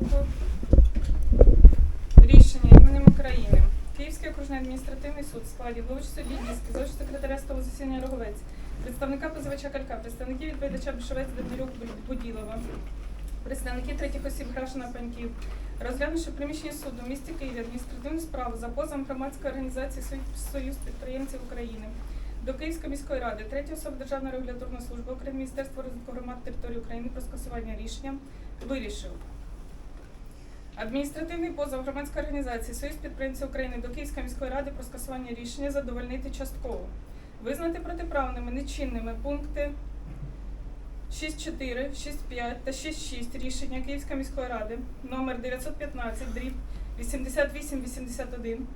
руку. Рішення іменем України. Київський окружний адміністративний суд в складі Луч судді Діски, зовсім секретаря столу засідання Роговець, представника позивача Калька, представників відповідача Бішовець Дмирюк Буділова, представники третіх осіб Грашина Паньків, розглянувши в приміщенні суду в місті Києві адміністративну справу за позовом громадської організації «Союз- підприємців України до Київської міської ради, третьої особи Державної регуляторної служби України, Міністерства розвитку громад території України про скасування рішення вирішив. Адміністративний позов громадської організації Союз підприємців України до Київської міської ради про скасування рішення задовольнити частково. Визнати протиправними нечинними пункти 6.4, 6.5 та 6.6 рішення Київської міської ради номер 915 дріб 8881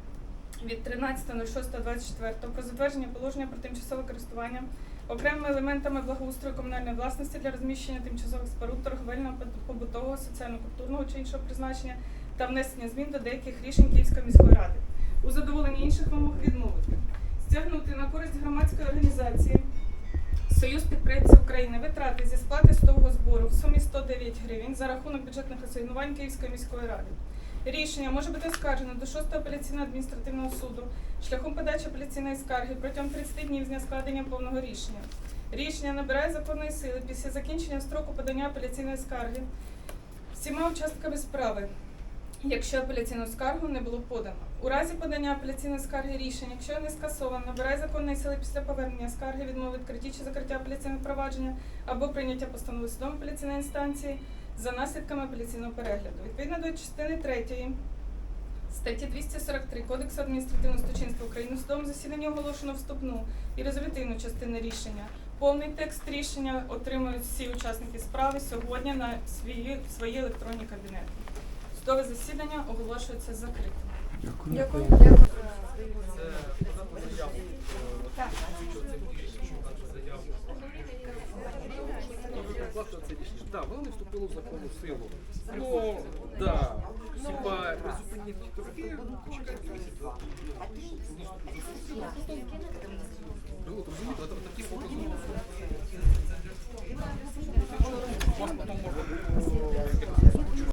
від 13.06.24 про затвердження положення про тимчасове користування окремими елементами благоустрою комунальної власності для розміщення тимчасових споруд торговельного, побутового, соціально-культурного чи іншого призначення та внесення змін до деяких рішень Київської міської ради. У задоволенні інших вимог відмовити. Стягнути на користь громадської організації Союз підприємців України витрати зі сплати судового збору в сумі 109 гривень за рахунок бюджетних асигнувань Київської міської ради. Рішення може бути оскаржено до 6 апеляційного адміністративного суду шляхом подачі апеляційної скарги протягом 30 днів з дня складення повного рішення. Рішення набирає законної сили після закінчення строку подання апеляційної скарги всіма участками справи, якщо апеляційну скаргу не було подано. У разі подання апеляційної скарги рішення, якщо не скасовано, набирає законної сили після повернення скарги, відмови відкритті чи закриття апеляційного провадження або прийняття постанови судом апеляційної інстанції за наслідками апеляційного перегляду. Відповідно до частини 3 статті 243 Кодексу адміністративного судочинства України судовому засіданні оголошено вступну і резолютивну частини рішення. Повний текст рішення отримують всі учасники справи сьогодні на свої, свої електронні кабінети. Судове засідання оголошується закритим. Дякую. Це подати заяву. Так, воно не вступило в законну силу. Ну, да. Хіба призупинити торги, чекайте місяць.